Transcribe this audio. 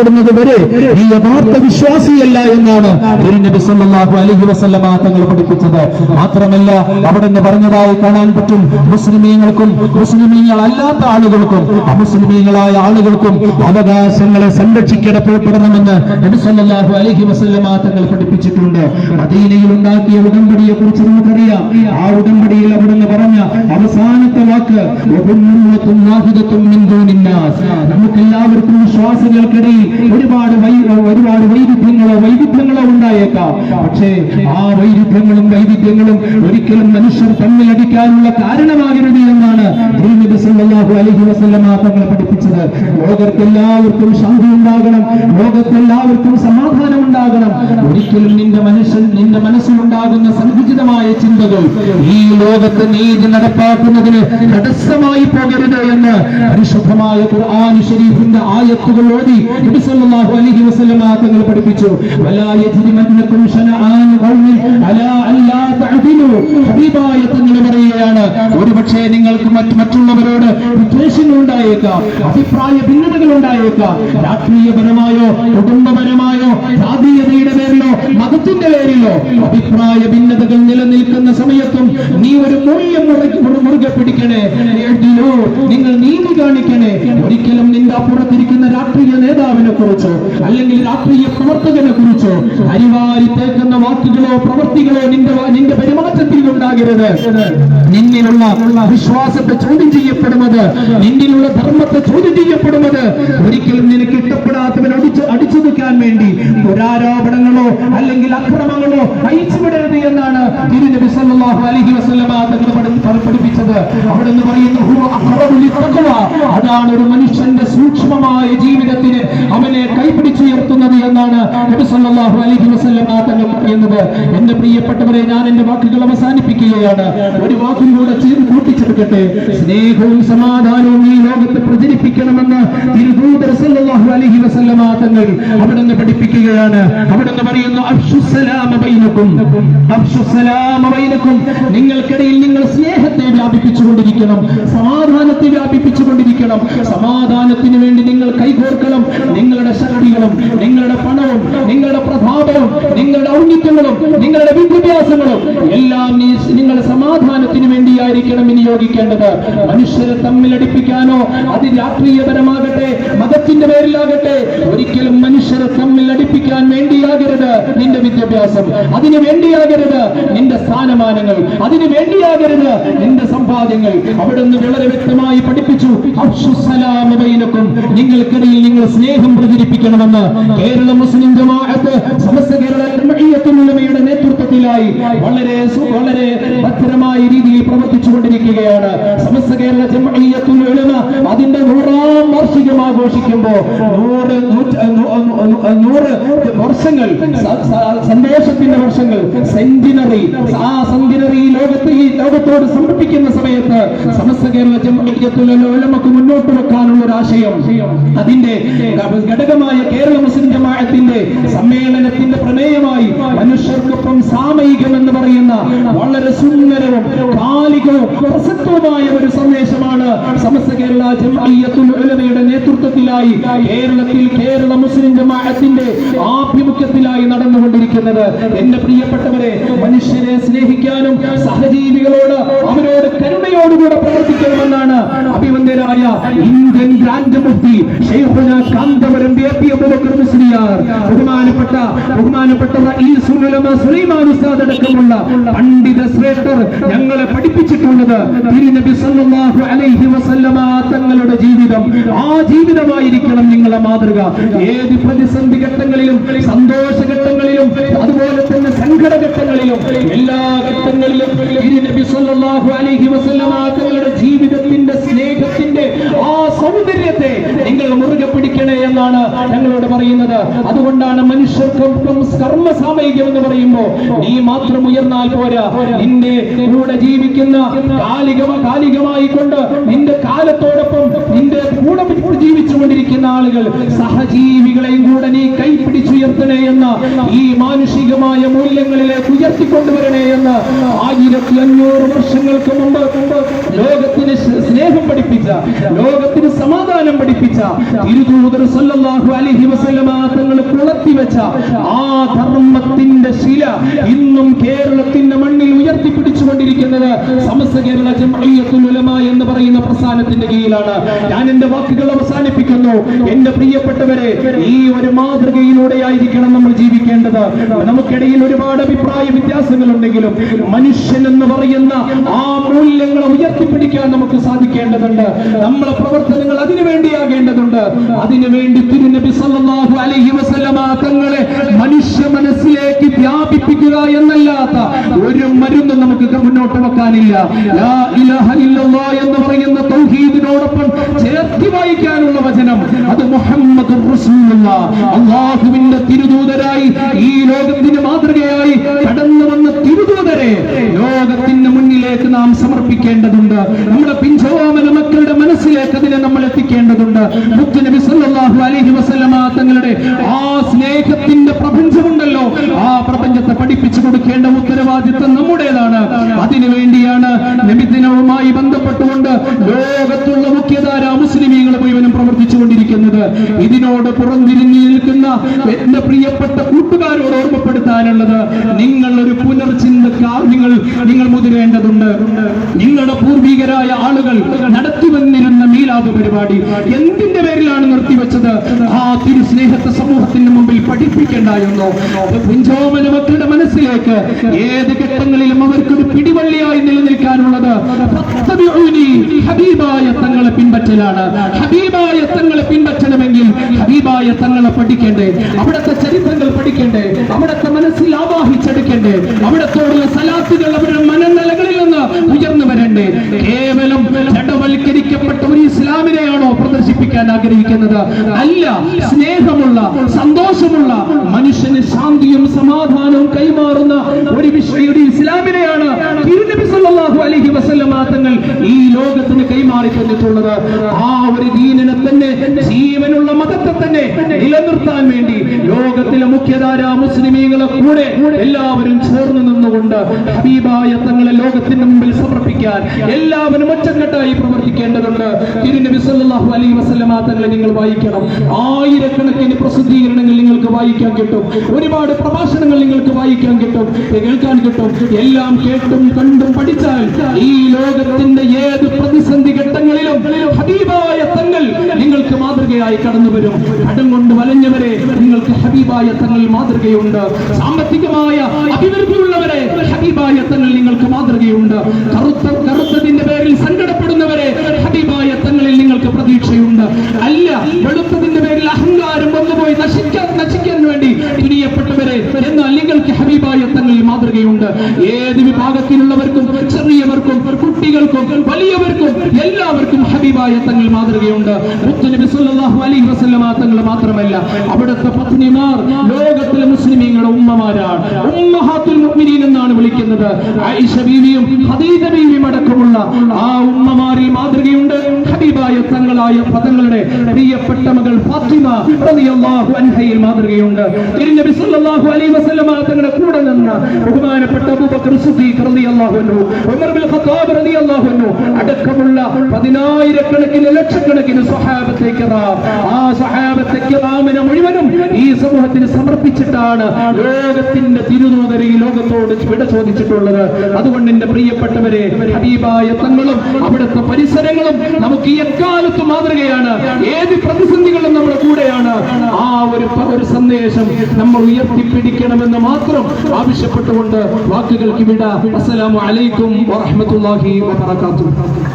നഷ്ടപ്പെടുന്നത് വരെ ഈ യഥാർത്ഥ വിശ്വാസിയല്ല എന്നാണ് നബി സല്ലല്ലാഹു അലൈഹി വസല്ലമ തങ്ങൾ പഠിപ്പിച്ചത്. മാത്രമല്ല അവിടെ നിന്ന് പറഞ്ഞതായി കാണാൻ പറ്റും മുസ്ലിമീങ്ങൾക്കും മുസ്ലിമീങ്ങൾ അല്ലാത്ത ആളുകൾക്കും അമുസ്ലിമീങ്ങളായ ആളുകൾക്കും അവകാശങ്ങളെ സംരക്ഷിക്കപ്പെടണമെന്ന് നബി സല്ലല്ലാഹു അലൈഹി വസല്ലമ തങ്ങൾ പഠിപ്പിച്ചിട്ടുണ്ട്. മദീനയിൽ ഉണ്ടാക്കിയ ഉടമ്പടിയെ കുറിച്ച് നമുക്കറിയാം. ആ ഉടമ്പടിയിൽ അവിടെ നിന്ന് പറഞ്ഞ അവസാനത്തെ വാക്ക് നമുക്ക് എല്ലാവർക്കും മിൻ ദൂനിന്നാസ്." നമുക്കെല്ലാവർക്കും വിശ്വാസികൾക്കിടയിൽ ഒരുപാട് ഒരുപാട് വൈരുദ്ധ്യങ്ങളോ വൈവിധ്യങ്ങളോ ഉണ്ടായേക്കാം. പക്ഷേ ആ വൈരുദ്ധ്യങ്ങളും വൈവിധ്യങ്ങളും ഒരിക്കലും മനുഷ്യർ തമ്മിലടിക്കാനുള്ള കാരണമാകരുത് എന്നാണ് അലൈഹി തങ്ങൾ പഠിപ്പിച്ചത്. ലോകത്തെല്ലാവർക്കും ശാന്തി ഉണ്ടാകണം. ലോകത്തെല്ലാവർക്കും സമാധാനം ഉണ്ടാകണം. ഒരിക്കലും നിന്റെ മനുഷ്യൻ നിന്റെ മനസ്സിലുണ്ടാകുന്ന സങ്കുചിതമായ ചിന്തകൾ ഈ ലോകത്ത് നീതി നടപ്പാക്കുന്നതിന് തടസ്സമായി പോകരുത് എന്ന് പരിശുദ്ധമായ ഖുർആൻ ഷരീഫിന്റെ ആയത്തുകൾ ഓതി നബി സല്ലല്ലാഹു അലൈഹി വസല്ലമ തങ്ങൾ പഠിപ്പിച്ചു. പറയുകയാണ് യജ്രിമന്നകും ഒരുപക്ഷേ നിങ്ങൾക്ക് മറ്റ് മറ്റുള്ളവരോട് വിദ്വേഷങ്ങൾ ഉണ്ടായേക്കാം അഭിപ്രായ ഭിന്നതകൾ ഉണ്ടായേക്കാം രാഷ്ട്രീയപരമായോ കുടുംബപരമായോ ജാതീയതയുടെ പേരിലോ മതത്തിന്റെ പേരിലോ അഭിപ്രായ ഭിന്നതകൾ നിലനിൽക്കുന്ന സമയത്തും നീ ഒരു മൂല്യം മുറുകെ- മുറു- പിടിക്കണേ. നിങ്ങൾ നീതി കാണിക്കണേ. ഒരിക്കലും നിന്റെ അപ്പുറത്തിരിക്കുന്ന രാഷ്ട്രീയ നേതാവിനെ കുറിച്ചോ അല്ലെങ്കിൽ രാഷ്ട്രീയ പ്രവർത്തകനെ കുറിച്ചോ അരിവാരി തേക്കുന്ന വാക്കുകളോ പ്രവർത്തികളോ നിന്റെ നിന്റെ പെരുമാറ്റത്തിൽ ഉണ്ടാകരുത്. നിന്നിലുള്ള വിശ്വാസത്തെ ചോദ്യം ചെയ്യപ്പെടുന്നത് നിന്നിലുള്ള ധർമ്മത്തെ ചോദ്യം ചെയ്യപ്പെടുന്നത് ഒരിക്കലും നിനക്ക് ഇഷ്ടപ്പെടാത്തവൻ അടിച്ച് അടിച്ചു നിൽക്കാൻ വേണ്ടി ഒരാരോപണങ്ങളോ അല്ലെങ്കിൽ അക്രമങ്ങളോ അയച്ചുവിടരുത് എന്നാണ് തിരുനബി സല്ലല്ലാഹു അലൈഹി വസല്ലമ പഠിപ്പിച്ചത് അവിടെ പറയുന്നു. അതാണ് ഒരു മനുഷ്യന്റെ സൂക്ഷ്മമായ ജീവിതത്തിന് അവനെ എന്നാണ് നബി സല്ലല്ലാഹു അലൈഹി വസല്ലമ തങ്ങൾ പറയുന്നത് എന്റെ പ്രിയപ്പെട്ടവരെ ഞാൻ എന്റെ വാക്കുകൾ അവസാനിപ്പിക്കുകയാണ്. ഒരു വാക്കിലൂടെ ചേർന്ന് കൂട്ടിച്ചെടുക്കട്ടെ സ്നേഹവും സമാധാനവും ഈ ലോകത്ത് പ്രചരിപ്പിക്കണമെന്ന് തിരുദൂതർ സല്ലല്ലാഹു അലൈഹി വസല്ലമ തങ്ങൾ അവിടെ നിന്ന് പഠിപ്പിക്കുകയാണ് അവിടെ നിന്ന് പറയുന്നു നിങ്ങൾക്കിടയിൽ നിങ്ങൾ സ്നേഹത്തെ വ്യാപിപ്പിച്ചുകൊണ്ടിരിക്കണം സമാധാനത്തെ വ്യാപിപ്പിച്ചുകൊണ്ടിരിക്കണം. സമാധാനത്തിന് വേണ്ടി നിങ്ങൾ കൈകോർക്കണം. നിങ്ങളുടെ ശക്തികളും നിങ്ങളുടെ പണവും നിങ്ങളുടെ പ്രഭാവവും നിങ്ങളുടെ ഔന്നിത്യങ്ങളും നിങ്ങളുടെ വിദ്യാഭ്യാസങ്ങളും എല്ലാം നീ നിങ്ങളുടെ സമാധാനത്തിന് വേണ്ടിയായിരിക്കണം വിനിയോഗിക്കേണ്ടത് മനുഷ്യരെ തമ്മിലടിപ്പിക്കാനോ അത് രാഷ്ട്രീയപരമാകട്ടെ മതത്തിന്റെ പേരിലാകട്ടെ ഒരിക്കലും മനുഷ്യരെ തമ്മിലടിപ്പിക്കാൻ വേണ്ടിയാകരുത് നിന്റെ വിദ്യാഭ്യാസം. അതിനു വേണ്ടിയാകരുത് നിന്റെ സ്ഥാനമാനങ്ങൾ. അതിനു വേണ്ടിയാകരുത് നിന്റെ സമ്പാദ്യങ്ങൾ. അവിടുന്ന് വളരെ വ്യക്തമായി പഠിപ്പിച്ചു അഫ്ശുസ്സലാമ ബൈനക്കും. നിങ്ങൾക്കിടയിൽ നിങ്ങൾ സ്നേഹം പ്രചരിപ്പിക്കണമെന്ന് കേരള മുസ്ലിം ജമാഅത്ത് സമസ്ത കേരള നേതൃത്വത്തിലായി വളരെ വളരെ ഭദ്രമായ രീതിയിൽ പ്രവർത്തിച്ചുകൊണ്ടിരിക്കുകയാണ്. സമസ്ത കേരള ജംഇയ്യത്തുൽ ഉലമ ആഘോഷിക്കുമ്പോ നൂറ് നൂറ് വർഷങ്ങൾ സന്തോഷത്തിന്റെ വർഷങ്ങൾ സെന്റിനറി ആ സെന്റിനറി ലോകത്ത് ഈ ലോകത്തോട് സമർപ്പിക്കുന്ന സമയത്ത് സമസ്ത കേരള ജമഇയ്യത്തുൽ ഉലമക്ക് മുന്നോട്ട് വെക്കാനുള്ള ഒരു ആശയം. അതിന്റെ ഘടകമായ കേരള മുസ്ലിം ജമാഅത്തിന്റെ സമ്മേളനത്തിന്റെ പ്രമേയമായി മനുഷ്യർക്കൊപ്പം സാമയികം എന്ന് പറയുന്ന വളരെ സുന്ദരവും കാലികവും പ്രസക്തവുമായ ഒരു സന്ദേശമാണ് സമസ്ത കേരള ജമഇയ്യത്തുൽ ഉലമയുടെ നേതൃത്വത്തിലായി കേരളത്തിൽ കേരള മുസ്ലിം ജമാഅത്തിന്റെ ആഭിമുഖ്യത്തിലായി നടന്നുകൊണ്ടിരിക്കുന്നത്. എന്റെ പ്രിയപ്പെട്ടവരെ മനുഷ്യരെ സ്നേഹിക്കാനും സഹജീവികളോട് അവരോട് കരുണയോടുകൂടെ പ്രവർത്തിക്കണമെന്നാണ് അഭിവന്ദ്യരായ ഇന്ത്യൻ ഗ്രാൻഡ് മുഫ്തി ഷെയ്ഖുന കാന്തപുരം ബി ബഹുമാനപ്പെട്ട ബഹുമാനപ്പെട്ട സുലൈമാൻ ഉസ്താദ് അടക്കമുള്ള പണ്ഡിത ശ്രേഷ്ഠർ ഞങ്ങളെ പഠിപ്പിച്ചിട്ടുള്ളത് തിരുനബി സല്ലല്ലാഹു അലൈഹി വസല്ലമ തങ്ങളുടെ ജീവിതം. ആ ജീവിതമായിരിക്കണം നിങ്ങളുടെ മാതൃക. ഏത് പ്രതിസന്ധി ഘട്ടങ്ങളിലും സന്തോഷ ഘട്ടങ്ങളിലും അതുപോലെ തന്നെ സങ്കട ഘട്ടങ്ങളിലും എല്ലാ ഘട്ടങ്ങളിലും തിരുനബി സല്ലല്ലാഹു അലൈഹി വസല്ലമ തങ്ങളുടെ ജീവിതത്തിന്റെ സ്നേഹത്തിന്റെ ആ സൗന്ദര്യത്തെ നിങ്ങൾ മുറുകെ പിടിക്കണേ എന്നാണ് ഞങ്ങളോട് പറയുന്നത്. അതുകൊണ്ടാണ് മനുഷ്യർക്കൊപ്പം കർമ്മ സാമയികം എന്ന് പറയുമ്പോ നീ മാത്രം ഉയർന്നാൽ പോരാ. നിന്റെ കൂടെ ജീവിക്കുന്ന കാലിക കാലികമായി കൊണ്ട് നിന്റെ കാലത്തോടൊപ്പം നിന്റെ കൂടെ ജീവിച്ചുകൊണ്ടിരിക്കുന്ന ആളുകൾ സഹജീവികളെയും കൂടെ നീ കൈപ്പിടിച്ചുയർത്തണേ എന്ന് ഈ മാനുഷികമായ മൂല്യങ്ങളിലേക്ക് ഉയർത്തിക്കൊണ്ടുവരണേ എന്ന് ആയിരത്തി അഞ്ഞൂറ് വർഷങ്ങൾക്ക് മുമ്പ് പഠിപ്പിച്ച ലോകത്തിന് സമാധാനം പഠിപ്പിച്ച തിരുദൂതർ സല്ലല്ലാഹു അലൈഹി വസല്ലമ തങ്ങൾ കുളത്തി വെച്ച ആ ധർമ്മത്തിന്റെ ശില ഇന്നും കേരളത്തിന്റെ മണ്ണിൽ ഉയർത്തിപ്പിടിച്ചുകൊണ്ടിരിക്കുന്നത് സമസ്ത കേരള ഉലമ എന്ന് പറയുന്ന പ്രസ്ഥാനത്തിന്റെ കീഴിലാണ്. ഞാൻ എന്റെ വാക്കുകൾ അവസാനിപ്പിക്കുന്നു. എന്റെ പ്രിയപ്പെട്ടവരെ ഈ ഒരു മാതൃകയിലൂടെ ആയിരിക്കണം നമ്മൾ ജീവിക്കേണ്ടത്. നമുക്കിടയിൽ ഒരുപാട് അഭിപ്രായ വ്യത്യാസങ്ങൾ ഉണ്ടെങ്കിലും മനുഷ്യൻ എന്ന് പറയുന്ന ആ മൂല്യങ്ങൾ ഉയർത്തിപ്പിടിക്കാൻ നമുക്ക് സാധിക്കേണ്ടതുണ്ട്. നമ്മളെ പ്രവർത്തനങ്ങൾ അതിനുവേണ്ടിയാകേണ്ടതുണ്ട് അതിനുവേണ്ടി തിരുനബി സല്ലല്ലാഹു അലൈഹി വസല്ലമ തങ്ങളെ മനുഷ്യ മനസ്സിലേക്ക് വ്യാപിപ്പിക്കുക എന്നല്ലാത്ത ഒരു മരുന്ന് നമുക്ക് മുന്നോട്ട് വെക്കാനില്ല. എന്ന് പറയുന്ന തൗഹീദിനോടൊപ്പം ചേർത്തി വായിക്കാനുള്ള വചനം അത് മുഹമ്മദ് അള്ളാഹുവിന്റെ തിരുദൂതരായി ഈ ലോകത്തിന് മാതൃകയായി കടന്നു വന്ന തിരുദൂതരെ ലോകത്തിന്റെ മുന്നിലേക്ക് നാം സമർപ്പിക്കേണ്ടതുണ്ട്. നമ്മുടെ പിഞ്ചോമന മക്കളുടെ മനസ്സിലേക്ക് അതിനെ നമ്മൾ എത്തിക്കേണ്ടതുണ്ട്. മുത്തുനബി സല്ലല്ലാഹു അലൈഹി വസല്ലമ തങ്ങളുടെ ആ സ്നേഹത്തിന്റെ പ്രപഞ്ചമുണ്ടല്ലോ. ആ പ്രപഞ്ചത്തെ പഠിപ്പിച്ചു കൊടുക്കേണ്ട ഉത്തരവാദിത്വം നമ്മുടേതാണ്. അതിനു വേണ്ടിയാണ് നബിദിനവുമായി ബന്ധപ്പെട്ടുകൊണ്ട് ലോകത്തുള്ള മുഖ്യധാര മുസ്ലിമീങ്ങൾ മുഴുവനും പ്രവർത്തിച്ചുകൊണ്ടിരിക്കുന്നത്. ഇതിനോട് പുറംതിരിഞ്ഞു നിൽക്കുന്ന എന്റെ പ്രിയപ്പെട്ട കൂട്ടുകാരോട് ഓർമ്മപ്പെടുത്താനുള്ളത് നിങ്ങൾ ഒരു പുനർചിന്ത നിങ്ങൾ നിങ്ങൾ മുതിരേണ്ടതുണ്ട്. നിങ്ങളുടെ പൂർവികരായ ആളുകൾ പരിപാടി എന്തിന്റെ പേരിലാണ് നിർത്തിവെച്ചത്? ആ തിരുസ്നേഹത്തെ സമൂഹത്തിന്റെ മുമ്പിൽ പഠിപ്പിക്കണ്ടായിരുന്നോ കുഞ്ചോമന മക്കളുടെ മനസ്സിലേക്ക് ഏത് ഘട്ടങ്ങളിലും അവർക്കൊരു പിടിവള്ളിയായി നിലനിൽക്കാനുള്ളത്? ഹബീബായ തങ്ങളെ പിൻപറ്റലാണ്. ഹബീബായ തങ്ങളെ പിൻപറ്റണമെങ്കിൽ ഹബീബായ തങ്ങളെ പഠിക്കേണ്ടേ? അവിടുത്തെ ചരിത്രങ്ങൾ പഠിക്കേണ്ടേ? അവിടുത്തെ മനസ്സിൽ ആവാഹിച്ചെടുക്കേണ്ടേ? അവിടത്തോടുള്ള സലാത്തുകൾ അവരുടെ മനനിലകളിൽ ഇസ്ലാമിനെയാണോ പ്രദർശിപ്പിക്കാൻ ആഗ്രഹിക്കുന്നത്? അല്ല സ്നേഹമുള്ള സന്തോഷമുള്ള മനുഷ്യന് ശാന്തിയും സമാധാനവും കൈമാറുന്ന ഒരു വിഷയുടെ ഇസ്ലാമിനെയാണ്. തിരുനബി സല്ലല്ലാഹു അലൈഹി വസല്ലമ തങ്ങൾ ഈ ലോകത്തിന് തന്നിട്ടുള്ളത് ആ ഒരു ദീനിനെ തന്നെ ജീവനുള്ള മതത്തെ തന്നെ നിലനിർത്താൻ വേണ്ടി ലോകത്തിലെ മുഖ്യധാര മുസ്ലിമീകളെ കൂടെ എല്ലാവരും ചേർന്ന് നിന്നുകൊണ്ട് ഹബീബായ തങ്ങളെ ലോകത്തിന്റെ മുമ്പിൽ സമർപ്പിക്കാൻ എല്ലാവരും ഒറ്റക്കെട്ടായി പ്രവർത്തിക്കേണ്ടതുണ്ട്. തിരുനബി സല്ലല്ലാഹു അലൈഹി വസല്ലമ തങ്ങളെ നിങ്ങൾ വായിക്കണം. ആയിരക്കണക്കിന് പ്രസിദ്ധീകരണങ്ങൾ നിങ്ങൾക്ക് വായിക്കാൻ കിട്ടും. ഒരുപാട് പ്രഭാഷണങ്ങൾ നിങ്ങൾക്ക് വായിക്കാൻ കിട്ടും. കേൾക്കാൻ കിട്ടും. എല്ലാം കേട്ടും കണ്ടും പഠിച്ചാൽ ഈ ലോകത്തിന്റെ ഏത് പ്രതിസന്ധി ഘട്ടങ്ങളിലും ഹബീബായ തങ്ങൾ നിങ്ങൾക്ക് മാതൃകയായി കടന്നു വരും കടം കൊണ്ട് വലഞ്ഞവരെ നിങ്ങൾക്ക് ഹബീബായ തങ്ങൾ മാതൃകയുണ്ട്. സാമ്പത്തികമായ അഭിവൃദ്ധിയുള്ളവരെ ഹബീബായ തങ്ങൾ നിങ്ങൾക്ക് മാതൃകയുണ്ട്. കറുത്ത കറുത്തതിന്റെ പേരിൽ സങ്കടപ്പെടുന്നവരെ ഹബീബായ തങ്ങളിൽ നിങ്ങൾക്ക് പ്രതീക്ഷയുണ്ട്. അല്ല വെളുത്തതിന്റെ പേരിൽ അഹങ്കാരം വന്നുപോയി നശിക്കാൻ നശിക്കാൻ വേണ്ടി പ്രിയപ്പെട്ടവരെ എന്നാൽ നിങ്ങൾക്ക് ഹബീബായ തങ്ങളിൽ മാതൃകയുണ്ട് ഏത് വിഭാഗത്തിലുള്ളവർക്കും ചെറിയവർക്കും കുട്ടികൾക്കും വലിയവർക്കും എല്ലാവർക്കും ഹബീബായ തങ്ങൾ മാതൃകയുണ്ട്. സല്ലല്ലാഹു അലൈഹി വസല്ലമ തങ്ങൾ മാത്രമല്ല അവിടുത്തെ പത്നിമാർ ലോകത്തിലെ മുസ്ലിമീങ്ങളുടെ ഉമ്മമാരാണ്. ഉമ്മഹാത്തുൽ മുഅ്മിനീൻ എന്നാണ് വിളിക്കുന്നത്. ആയിഷ ബീവിയും ഖദീജ ബീവിയും അടക്കമുള്ള ആ ഉമ്മമാരിൽ മാതൃകയുണ്ട്. ഹബീബായ തങ്ങളായ പദങ്ങളുടെ പ്രിയപ്പെട്ട മകൾ ഫാത്തിമ റളിയല്ലാഹു അൻഹയിൽ മാതൃകയുണ്ട്. തിരുനബി സല്ലല്ലാഹു അലൈഹി വസല്ലമ തങ്ങളുടെ കൂടെ നിന്ന ബഹുമാനപ്പെട്ട അബൂബക്കർ സിദ്ദീഖ് റളിയല്ലാഹു അൻഹു ഉമർ ബിൻ ഖത്താബ് റളിയല്ലാഹു അൻഹു അടക്കമുള്ള പതിനായിരക്കണക്കിന് ലക്ഷക്കണക്കിന് സ്വഹാബത്തെ കിറാം ആ സ്വഹാബത്തെ കിറാമിനെ മുഴുവനും ഈ സമൂഹത്തിന് സമർപ്പിച്ചിട്ടാണ് ലോകത്തിന്റെ തിരുനൂതരി ലോകത്തോട് വിട ചോദിച്ചിട്ടുള്ളത്. അതുകൊണ്ട് എന്റെ പ്രിയപ്പെട്ടവരെ ഹബീബായ തങ്ങളും അവിടുത്തെ പരിസരങ്ങളും നമുക്ക് ഈ എക്കാലത്തും മാതൃകയാണ്. ഏത് പ്രതിസന്ധികളും നമ്മുടെ കൂടെയാണ്. ആ ഒരു ഒരു സന്ദേശം നമ്മൾ ഉയർത്തിപ്പിടിക്കണമെന്ന് മാത്രം ആവശ്യപ്പെട്ടുകൊണ്ട് വാക്കുകൾക്ക് വിട. അസ്സലാമു അലൈക്കും വറഹ്മത്തുള്ളാഹി വബറകാതുഹു.